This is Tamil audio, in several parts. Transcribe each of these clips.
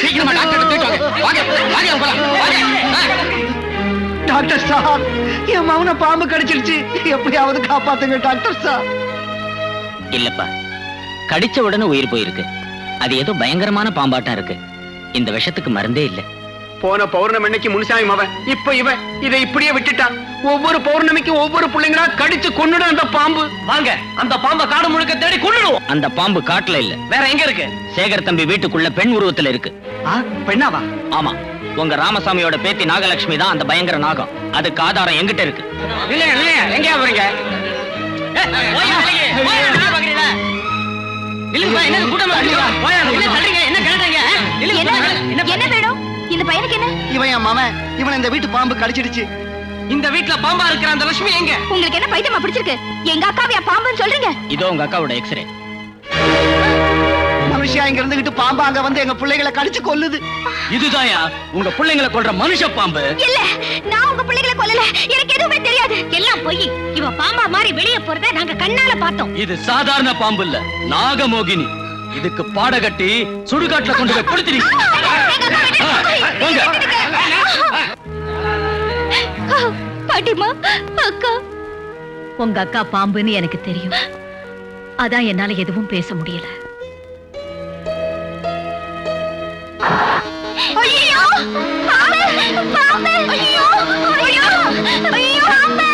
சீக்கிரமா டாக்டர் டாக்டர் சார் என் மவனை பாம்பு கடிச்சிருச்சு. எப்படியாவது காப்பாத்துங்க டாக்டர் சார் இல்லப்பா. கடிச்ச உடனே உயிர் போயிருக்கு. அது ஏதோ பயங்கரமான பாம்பாட்டம் இருக்கு. இந்த விஷத்துக்கு மருந்தே இல்ல. போன பௌர்ணமி அன்னைக்கு முனுசாமி மவன் இப்ப இவன் இதை இப்படியே விட்டுட்டான். ஒவ்வொரு பௌர்ணமிக்கு ஒவ்வொரு பிள்ளைங்களா கடிச்சு கொன்னுடும் அந்த பாம்பு. வாங்க அந்த பாம்பை காடு முழுக்க தேடி கொன்னுடுவோம். அந்த பாம்பு காட்டுல இல்ல. வேற எங்க இருக்கு? சேகர் தம்பி வீட்டுக்குள்ள பெண் உருவத்துல இருக்கு. பெண்ணாவா? ஆமா. உங்க ராமசாமியோட பேத்தி நாகலட்சுமி தான் அந்த பயங்கர நாகம். அதுக்கு ஆதாரம் எங்கிட்ட இருக்கு? இல்லையா இல்லையா? எங்கயா போறீங்க? இந்த. பையனுக்கு என்ன? இவன் என் மவன் இவன் இந்த வீட்டு பாம்பு கடிச்சிடுச்சு. இந்த வீட்ல பாம்பா இருக்கிற அந்த லட்சுமி எங்க? உங்களுக்கு என்ன பைத்தியமா பிடிச்சிருக்கு? எங்க அக்காவியா பாம்புன்னு சொல்றீங்க? இதோ உங்க அக்காவோட எக்ஸ்ரே மனுஷியா இங்க இருந்துகிட்டு பாம்பு அங்க வந்து எங்க பிள்ளைகளை கடிச்சு கொல்லுது. இதுதாயா உங்க பிள்ளைங்களை கொல்ற மனுஷ பாம்பு. இல்ல நான் உங்க பிள்ளைகளை கொல்லல. எனக்கு எதுவுமே தெரியாது. எல்லாம் பொய். இவ பாம்பா மாதிரி வெளிய போறத நாங்க கண்ணால பார்த்தோம். இது சாதாரண பாம்பு இல்ல நாகமோகினி. இதுக்கு பாட கட்டி சுடுகாட்டுல கொண்டு போய் கொடுத்துறீங்க. பாட்டிமா அக்கா. உங்க அக்கா பாம்புன்னு எனக்கு தெரியும். அதான் என்னால எதுவும் பேச முடியல. பாம்பு பாம்பு ஐயோ ஐயோ ஐயோ பாம்பு.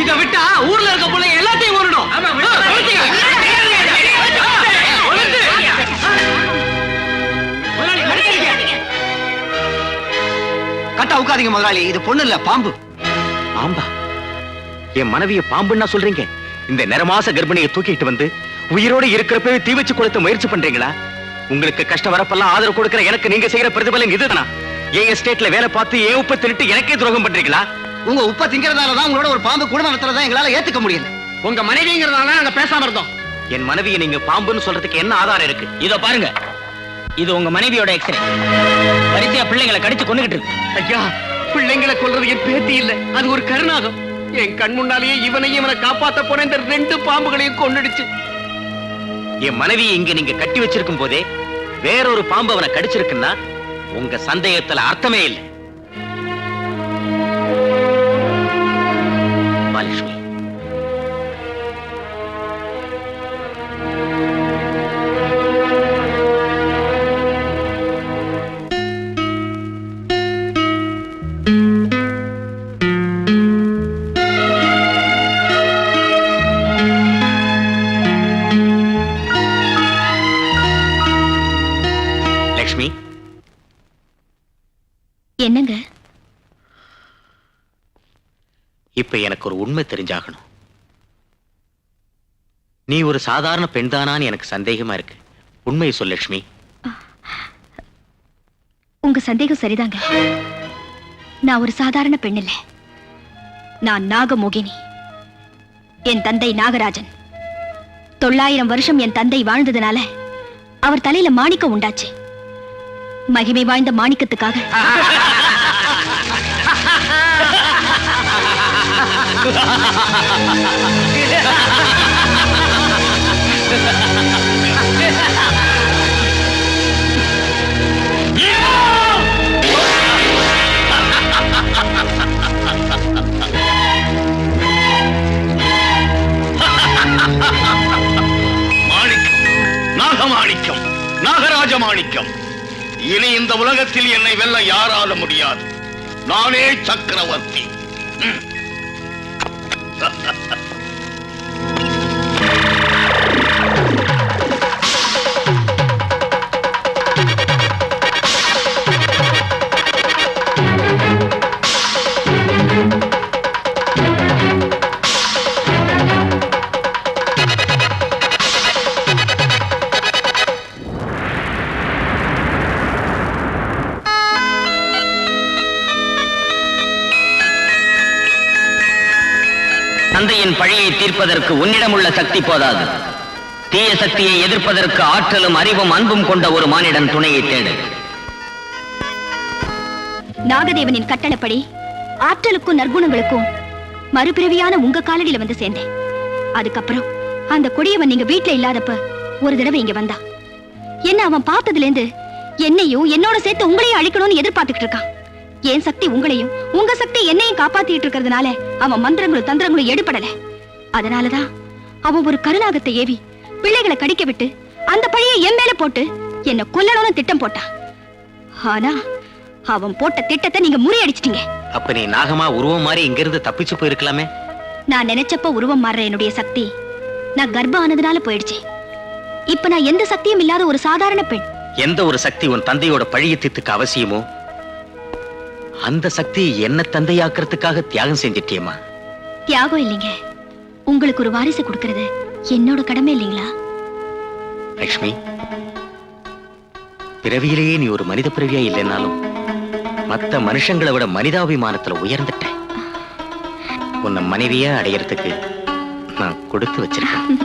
இத விட்டா ஊர்ல இருக்க பிள்ளைங்க எல்லாத்தையும் கொண்டுடும் கட்டா உட்காதீங்க முதலாளி இது பொண்ணு இல்ல பாம்பு பாம்பா என் மனைவிய பாம்புன்னா சொல்றீங்க இந்த நிறமாச கர்ப்பிணியை தூக்கிட்டு வந்து உயிரோட இருக்கிறப்பவே தீ வச்சு கொளுத்த முயற்சி பண்றீங்களா உங்களுக்கு கஷ்டம் வரப்பெல்லாம் ஆதரவு கொடுக்கிற எனக்கு நீங்க செய்யற பிரதிபலன் இதுதானா என் எஸ்டேட்ல வேலை பார்த்து ஏன் உப்ப திருட்டு எனக்கே துரோகம் பண்றீங்களா உங்க உப்ப திங்கிறதால தான் உங்களோட ஒரு பாம்பு குடும்பம் நடத்துறதா எங்களால ஏத்துக்க முடியல. உங்க மனைவிங்கிறதால நாங்க பேசாம இருந்தோம். என் மனைவியை நீங்க பாம்புன்னு சொல்றதுக்கு என்ன ஆதாரம் இருக்கு? இத பாருங்க. இது உங்க மனைவியோட எக்ஸ்ரே வரிசையா பிள்ளைங்களை கடிச்சு கொண்டுகிட்டு இருக்கு. ஐயா பிள்ளைங்களை கொல்றது என் பேத்தி இல்ல. அது ஒரு கருணாகம் என் கண் முன்னாலேயே இவனையும் இவனை காப்பாத்த போன இந்த ரெண்டு பாம்புகளையும் கொன்னுடுச்சு. என் மனைவியை இங்க நீங்க கட்டி வச்சிருக்கும் போதே வேறொரு பாம்பு அவனை கடிச்சிருக்குன்னா உங்க சந்தேகத்துல அர்த்தமே இல்லை. என்னங்க? இப்ப எனக்கு ஒரு உண்மை தெரிஞ்சாகணும். நீ ஒரு சாதாரண பெண்தானான்னு எனக்கு சந்தேகமா இருக்கு. உண்மையை சொல் லட்சுமி. உங்க சந்தேகம் சரிதாங்க. நான் ஒரு சாதாரண பெண் இல்ல நான் நாகமோகினி. என் தந்தை நாகராஜன். தொள்ளாயிரம் வருஷம் என் தந்தை வாழ்ந்ததுனால அவர் தலையில மாணிக்கம் உண்டாச்சு. மகிமை வாய்ந்த மாணிக்கத்துக்காக. மாணிக்கம். நாகராஜ மாணிக்கம் இனி இந்த உலகத்தில் என்னை வெல்ல யாரால முடியாது. நானே சக்கரவர்த்தி. Ha ha ha! தந்தையின் பழியை தீர்ப்பதற்கு உன்னிடம் உள்ள சக்தி போதாது. தீய சக்தியை எதிர்ப்பதற்கு ஆற்றலும் அறிவும் அன்பும் கொண்ட ஒரு மானிடன் துணையை தேடு. நாகதேவனின் கட்டளப்படி ஆற்றலுக்கும் நற்குணங்களுக்கும் மறுபிறவியான உங்க காலடியில வந்து சேர்ந்தேன். அதுக்கப்புறம் அந்த கொடியவன் நீங்க வீட்டுல இல்லாதப்ப ஒரு தடவை இங்க வந்தா என்ன அவன் பார்த்ததுல இருந்து என்னையும் என்னோட சேர்த்து உங்களையும் அழிக்கணும்னு எதிர்பார்த்துக்கிட்டு இருக்கான். என் சக்தி உங்களையும் உங்க சக்தி என்னையும் காப்பாத்திட்டு இருக்கிறதுனால அவன் மந்திரங்களும் தந்திரங்களும் எடுபடல. அதனாலதான் அவன் ஒரு கருணாகத்தை ஏவி பிள்ளைகளை கடிக்க விட்டு அந்த பழியை என் மேல போட்டு என்ன கொல்லணும்னு திட்டம் போட்டான். ஆனா அவன் போட்ட திட்டத்தை நீங்க முறியடிச்சிட்டீங்க அப்ப நீ நாகமா உருவம் மாதிரி இங்கிருந்து தப்பிச்சு போயிருக்கலாமே? நான் நினைச்சப்ப உருவம் மாறுற என்னுடைய சக்தி நான் கர்ப்பம் ஆனதுனால போயிடுச்சு. இப்ப நான் எந்த சக்தியும் இல்லாத ஒரு சாதாரண பெண். எந்த ஒரு சக்தி உன் தந்தையோட பழியை தீர்த்துக்க அவசியமோ? அந்த சக்தியை என்ன தந்தையாக்குறதுக்காக தியாகம் செஞ்சிட்டியம்மா. தியாகம் இல்லைங்க. உங்களுக்கு ஒரு வாரிசு கொடுக்கறது என்னோட கடமை இல்லைங்களா? லக்ஷ்மி பிறவியிலேயே நீ ஒரு மனித பிறவியா இல்லைன்னாலும் மத்த மனுஷங்களை விட மனிதாபிமானத்துல உயர்ந்துட்ட உன்னை மனைவியா அடையறதுக்கு நான் கொடுத்து வச்சிருக்கேன்.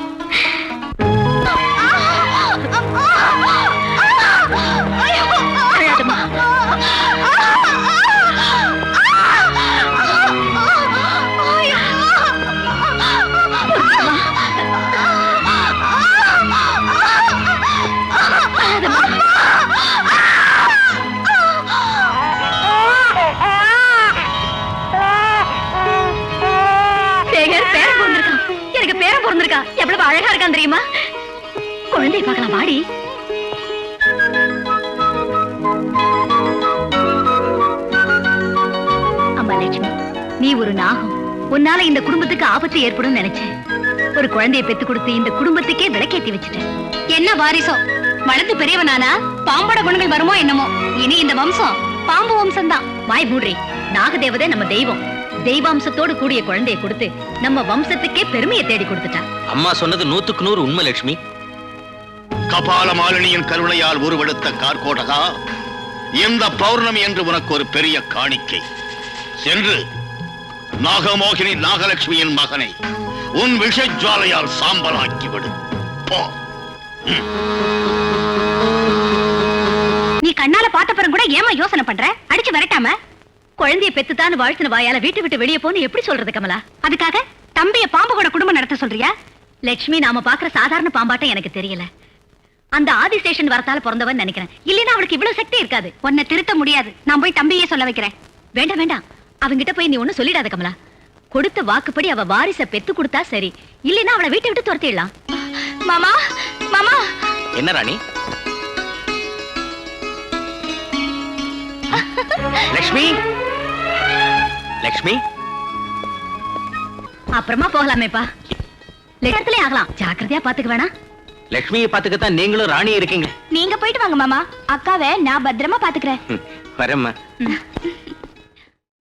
அழகா இருக்கான் தெரியுமா? குழந்தை பார்க்கலாம் வாடி. அம்மா லட்சுமி நீ ஒரு நாகம். உன்னால இந்த குடும்பத்துக்கு ஆபத்து ஏற்படும் நினைச்சேன். ஒரு குழந்தையை பெத்து கொடுத்து இந்த குடும்பத்துக்கே விளக்கேத்தி வச்சுட்டேன். என்ன வாரிசோ? வளர்ந்து பெரியவனானா? பாம்போட குணங்கள் வருமோ என்னமோ? இனி இந்த வம்சம் பாம்பு வம்சம் தான் வாய் மூடுறி நாகதேவதை நம்ம தெய்வம். தெய்வாம்சத்தோடு கூடிய குழந்தையை கொடுத்து நம்ம வம்சத்துக்கே பெருமையை தேடி கொடுத்துட்டா. அம்மா சொன்னது நூத்துக்கு நூறு உண்மை லட்சுமி. கபால மாலினியின் கருணையால் உருவெடுத்த கார்கோடகா இந்த பௌர்ணமி என்று உனக்கு ஒரு பெரிய காணிக்கை. சென்று நாகமோகினி நாகலட்சுமியின் மகனை உன் விஷஜ்வாலையால் சாம்பலாக்கி விடு போ நீ கண்ணால பார்த்த பிறகு கூட ஏமா யோசனை பண்ற? அடிச்சு விரட்டாம? குழந்தையை பெத்துத்தான்னு வாழ்த்தின வாயால வீட்டை விட்டு வெளியே போன்னு எப்படி சொல்றது கமலா? அதுக்காக தம்பிய பாம்பு கூட குடும்பம் நடத்த சொல்றியா? லட்சுமி நாம பாக்குற சாதாரண பாம்பாட்டம் எனக்கு தெரியல. அந்த ஆதிசேஷன் வரத்தால பிறந்தவன் நினைக்கிறேன். இல்லைன்னா அவளுக்கு இவ்வளவு சக்தி இருக்காது. உன்னை திருத்த முடியாது. நான் போய் தம்பியே சொல்ல வைக்கிறேன். வேண்டாம் வேண்டாம். அவங்கிட்ட போய் நீ ஒண்ணும் சொல்லிடாத கமலா. கொடுத்த வாக்குப்படி அவ வாரிச பெத்து கொடுத்தா சரி. இல்லைன்னா அவளை வீட்டை விட்டு துரத்திடலாம். மாமா மாமா. என்ன ராணி? லக்ஷ்மி லக்ஷ்மி? அப்புறமா போகலாமேப்பா. நேரத்திலே ஆகலாம். ஜாக்கிரதையா பாத்துக்க வேணா லக்ஷ்மியை பாத்துக்கத்தான் நீங்களும் ராணி இருக்கீங்க நீங்க போயிட்டு வாங்க மாமா. அக்காவை நான் பத்திரமா பாத்துக்கிறேன். வரேம்மா.